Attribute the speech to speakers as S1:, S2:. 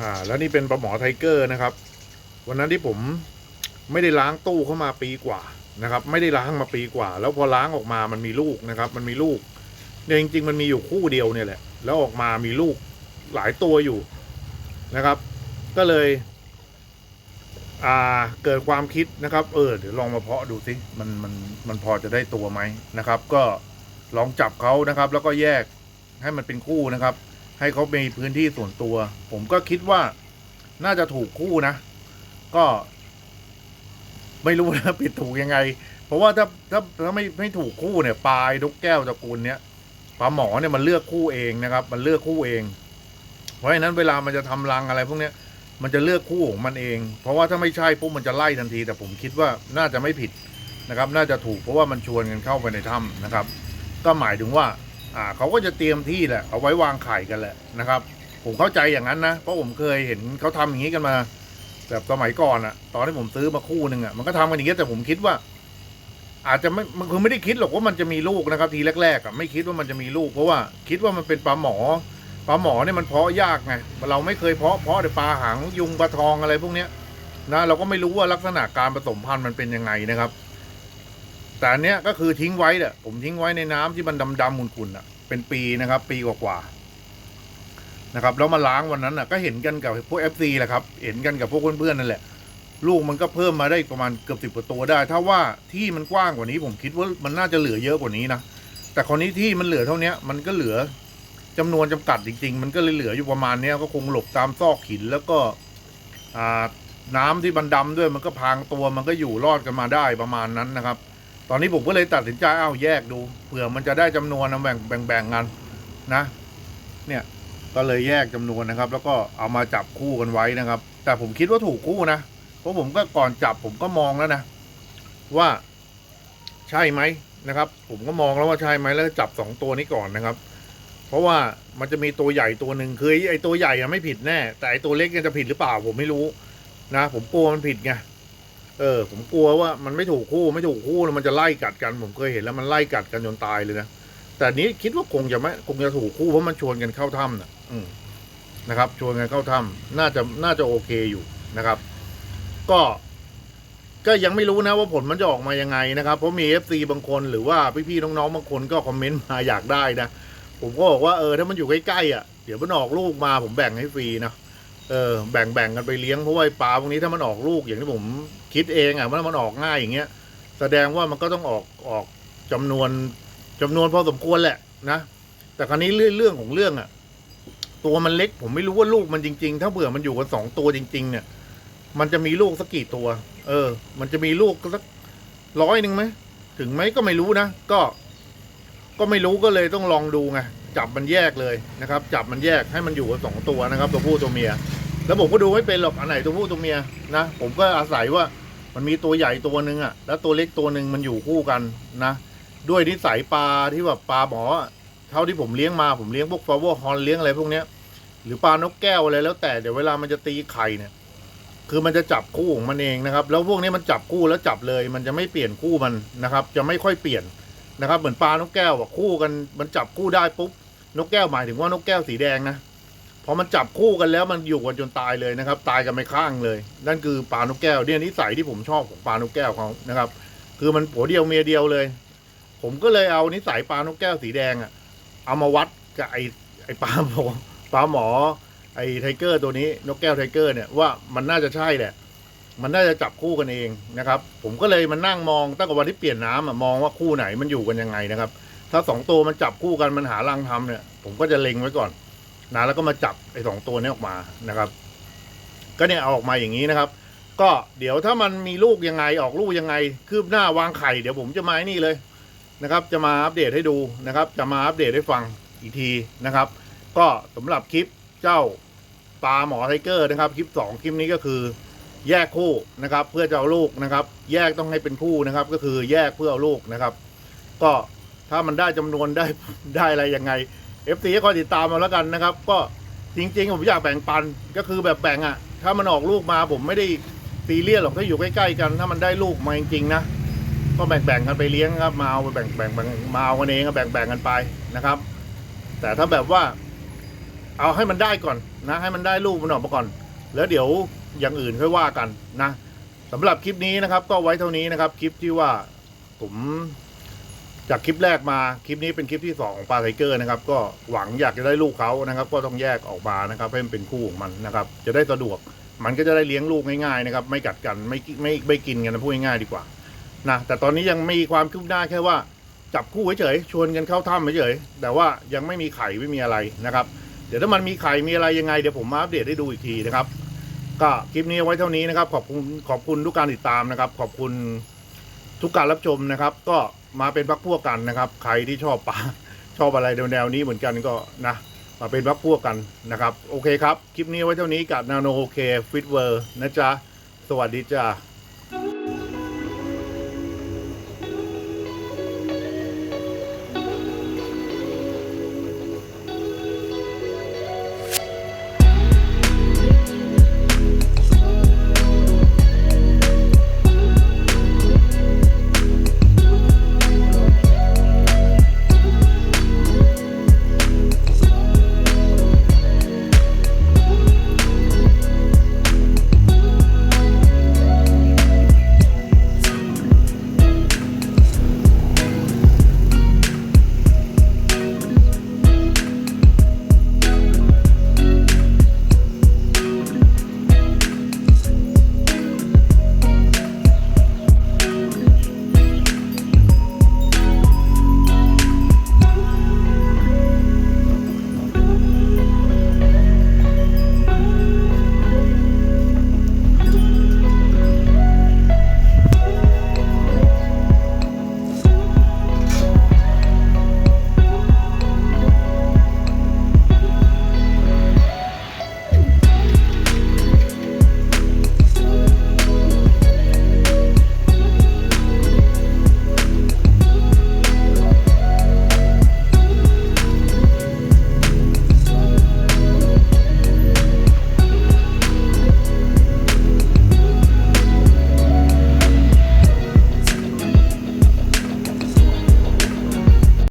S1: อ่า แล้วนี่เป็นปลาหมอไทเกอร์นะครับ วันนั้นที่ผมไม่ได้ล้างตู้เข้ามาปีกว่านะครับ ไม่ได้ล้างมาปีกว่า แล้วพอล้างออกมามันมีลูกนะครับ มันมีลูกเนี่ยจริง ๆ มันมีอยู่คู่เดียวเนี่ยแหละ แล้วออกมามีลูกหลายตัวอยู่นะครับ ก็เลยอ่าเกิดความคิดนะครับ เออเดี๋ยวลองมาเพาะดูสิมันมันมันพอจะได้ตัวไหมนะครับ ก็ลองจับเขานะครับ แล้วก็แยกให้มันเป็นคู่นะครับ ให้เขามีพื้นที่ส่วนตัว ผมก็คิดว่าน่าจะถูกคู่นะ ก็ ไม่รู้นะผิดถูกยังไง เพราะว่าถ้าถ้าถ้าไม่ไม่ถูกคู่เนี่ยปลายนกแก้วตระกูลเนี้ยปลาหมอเนี่ยมันเลือกคู่เองนะครับ มันเลือกคู่เอง เพราะฉะนั้นเวลามันจะทำรังอะไรพวกเนี้ยมันจะเลือกคู่ของมันเอง เพราะว่าถ้าไม่ใช่ปุ๊บมันจะไล่ทันที แต่ผมคิดว่าน่าจะไม่ผิดนะครับ น่าจะถูกเพราะว่ามันชวนกันเข้าไปในถ้ำนะครับ ก็หมายถึงว่า อ่าเขาก็จะเตรียมที่แหละเอาไว้วางไข่กันแหละนะครับ ผมเข้าใจอย่างนั้นนะเพราะผมเคยเห็นเขาทำอย่างนี้กันมา แบบสมัยก่อนอะตอนที่ผมซื้อมาคู่หนึ่งอะมันก็ทำกันอย่างนี้แต่ผมคิดว่า อาจจะไม่มันคือไม่ได้คิดหรอกว่ามันจะมีลูกนะครับ ทีแรกๆอะไม่คิดว่ามันจะมีลูก เพราะว่าคิดว่ามันเป็นปลาหมอปลาหมอเนี่ยมันเพาะยากไงเราไม่เคยเพาะเพาะแต่ปลาหางยุงปลาทองอะไรพวกเนี้ยนะเราก็ไม่รู้ว่าลักษณะการผสมพันธุ์มันเป็นยังไงนะครับ แต่อันเนี้ยก็คือทิ้งไว้แหละผมทิ้งไว้ในน้ำที่มันดำๆขุ่นๆอะ เป็นปีนะครับ ปีกว่าๆนะครับ แล้วมาล้างวันนั้นอะ ก็เห็นกันกับพวกเอฟซีแหละครับ เห็นกันกับพวกเพื่อนๆนั่นแหละ ลูกมันก็เพิ่มมาได้ประมาณเกือบสิบกว่าตัวได้ ถ้าว่าที่มันกว้างกว่านี้ผมคิดว่ามันน่าจะเหลือเยอะกว่านี้นะ แต่คนนี้ที่มันเหลือเท่าเนี้ยมันก็เหลือจำนวนจำกัดจริง ๆ มันก็เลยเหลืออยู่ประมาณเนี้ยก็คงหลบตามซอกหินแล้วก็อ่าน้ำที่มันดำด้วยมันก็พางตัวมันก็อยู่รอดกันมาได้ประมาณนั้นนะครับ ตอนนี้ผมก็เลยตัดสินใจเอาแยกดูเผื่อมันจะได้จำนวนนะแบ่งแบ่งแบ่งกันนะ เนี่ยก็เลยแยกจำนวนนะครับ แล้วก็เอามาจับคู่กันไว้นะครับ แต่ผมคิดว่าถูกคู่นะเพราะผมก็ก่อนจับผมก็มองแล้วนะ ว่าใช่ไหมนะครับ ผมก็มองแล้วว่าใช่ไหมแล้วจับสองตัวนี้ก่อนนะครับ เพราะว่ามันจะมีตัวใหญ่ตัวหนึ่งคือไอ้ตัวใหญ่อะไม่ผิดแน่ แต่ไอ้ตัวเล็กเนี่ยจะผิดหรือเปล่า ผมไม่รู้นะ ผมกลัวมันผิดไง เออ ผมกลัวว่ามันไม่ถูกคู่ไม่ถูกคู่แล้วมันจะไล่กัดกัน ผมเคยเห็นแล้วมันไล่กัดกันจนตายเลยนะแต่นนี้คิดว่าคงจะไม่คงจะถูกคู่เพราะมันชวนกันเข้าถ้ำนะอืมนะครับ ชวนกันเข้าถ้ำน่าจะน่าจะโอเคอยู่นะครับ ก็ ก็ยังไม่รู้นะว่าผลมันจะออกมายังไงนะครับเพราะมีเอฟซีบางคนหรือว่าพี่ๆน้องๆบางคนก็คอมเมนต์มาอยากได้นะผมก็บอกว่าเออถ้ามันอยู่ใกล้ๆอะเดี๋ยวมันออกลูกมาผมแบ่งให้ฟรีนะ เออแบ่งแบ่งกันไปเลี้ยงเพราะว่าปลาพวกนี้ถ้ามันออกลูกอย่างที่ผมคิดเองอะว่ามันออกง่ายอย่างเงี้ย แสดงว่ามันก็ต้องออกออกจำนวนจำนวนพอสมควรแหละนะ แต่คราวนี้เรื่องเรื่องของเรื่องอะ ตัวมันเล็กผมไม่รู้ว่าลูกมันจริง ๆ ถ้าเผื่อมันอยู่กันสองตัวจริง ๆ เนี่ย มันจะมีลูกสักกี่ตัว เออ มันจะมีลูกสักร้อยหนึ่งไหมถึงไหมก็ไม่รู้นะก็ ก็ไม่รู้ก็เลยต้องลองดูไง จับมันแยกเลยนะครับ จับมันแยกให้มันอยู่กันสองตัวนะครับ ตัวผู้ตัวเมีย แล้วผมก็ดูไม่เป็นหรอกอันไหนตัวผู้ตัวเมียนะ ผมก็อาศัยว่ามันมีตัวใหญ่ตัวหนึ่งอะ แล้วตัวเล็กตัวหนึ่งมันอยู่คู่กันนะ ด้วยนิสัยปลาที่แบบปลาหมอเท่าที่ผมเลี้ยงมาผมเลี้ยงพวกฟาวเวอร์ฮอนเลี้ยงอะไรพวกเนี้ยหรือปลานกแก้วอะไรแล้วแต่เดี๋ยวเวลามันจะตีไข่เนี่ย คือมันจะจับคู่ของมันเองนะครับ แล้วพวกนี้มันจับคู่แล้วจับเลย มันจะไม่เปลี่ยนคู่มันนะครับ จะไม่ค่อยเปลี่ยนนะครับ เหมือนปลานกแก้วอะคู่กันมันจับคู่ได้ปุ๊บ นกแก้วหมายถึงว่านกแก้วสีแดงนะพอมันจับคู่กันแล้วมันอยู่กันจนตายเลยนะครับ ตายกันไม่ข้างเลย นั่นคือปลานกแก้วเนี่ยนิสัยที่ผมชอบของปลานกแก้วเขานะครับ คือมันผัวเดียวเมียเดียวเลย ผมก็เลยเอานิสัยปลานกแก้วสีแดงอะเอามาวัดกับไอไอปลาหมอปลาหมอ ไอไทเกอร์ตัวนี้นกแก้วไทเกอร์เนี่ยว่ามันน่าจะใช่แหละ มันน่าจะจับคู่กันเองนะครับ ผมก็เลยมานั่งมองตั้งแต่วันที่เปลี่ยนน้ำอะมองว่าคู่ไหนมันอยู่กันยังไงนะครับ ถ้าสองตัวมันจับคู่กันมันหารังทำเนี่ย ผมก็จะเล็งไว้ก่อนนะแล้วก็มาจับไอ้สองตัวนี้ออกมานะครับ ก็เนี่ยเอาออกมาอย่างนี้นะครับ ก็เดี๋ยวถ้ามันมีลูกยังไงออกลูกยังไง คืบหน้าวางไข่เดี๋ยวผมจะมานี่เลยนะครับ จะมาอัปเดตให้ดูนะครับ จะมาอัปเดตให้ฟังอีกทีนะครับ ก็สำหรับคลิปเจ้าปลาหมอไทเกอร์นะครับ คลิปสองคลิปนี้ก็คือ แยกคู่นะครับ เพื่อจะเอาลูกนะครับ แยกต้องให้เป็นคู่นะครับ ก็คือแยกเพื่อเอาลูกนะครับ ก็ ถ้ามันได้จำนวนได้ได้อะไรยังไง FC ก็คอยติดตามมาแล้วกันนะครับ ก็จริง ๆ ผมอยากแบ่งปันก็คือแบบแบ่งอะ่ะ ถ้ามันออกลูกมาผมไม่ได้ซีเรียสหรอกถ้าอยู่ใกล้ๆกัน ถ้ามันได้ลูกมาจริงๆนะก็แบ่งๆกันไปเลี้ยงครับมาเอาไปแบ่งๆแบ่งมาเอากันเองก็แบ่งๆกันไปนะครับ แต่ถ้าแบบว่า เอาให้มันได้ก่อนนะ ให้มันได้ลูกมันออกมาก่อน แล้วเดี๋ยวอย่างอื่นค่อยว่ากันนะสำหรับคลิปนี้นะครับ ก็ไว้เท่านี้นะครับ คลิปที่ว่าผม จากคลิปแรกมาคลิปนี้เป็นคลิปที่สองของปลาไทเกอร์นะครับ ก็หวังอยากจะได้ลูกเขานะครับ ก็ต้องแยกออกมานะครับให้มันเป็นคู่ของมันนะครับ จะได้สะดวกมันก็จะได้เลี้ยงลูกง่ายๆนะครับ ไม่กัดกันไม่ไม่ไม่กินกันนะพูดง่ายๆดีกว่านะแต่ตอนนี้ยังไม่มีความคืบหน้าแค่ว่า จับคู่เฉยๆชวนกันเข้าถ้ำเฉยๆแต่ว่ายังไม่มีไข่ไม่มีอะไรนะครับ เดี๋ยวถ้ามันมีไข่มีอะไรยังไงเดี๋ยวผมมาอัปเดตให้ดูอีกทีนะครับ ก็คลิปนี้ไว้เท่านี้นะครับ ขอบคุณขอบคุณทุกการติดตามนะครับ ขอบคุณทุกการรับชมนะครับ ก็ มาเป็นพักพวกกันนะครับ ใครที่ชอบปลาชอบอะไรแนวๆนี้เหมือนกันก็นะ มาเป็นพักพวกกันนะครับ โอเคครับ คลิปนี้ไว้เท่านี้กับนาโนโอเคฟิตเวอร์นะจ๊ะ สวัสดีจ้า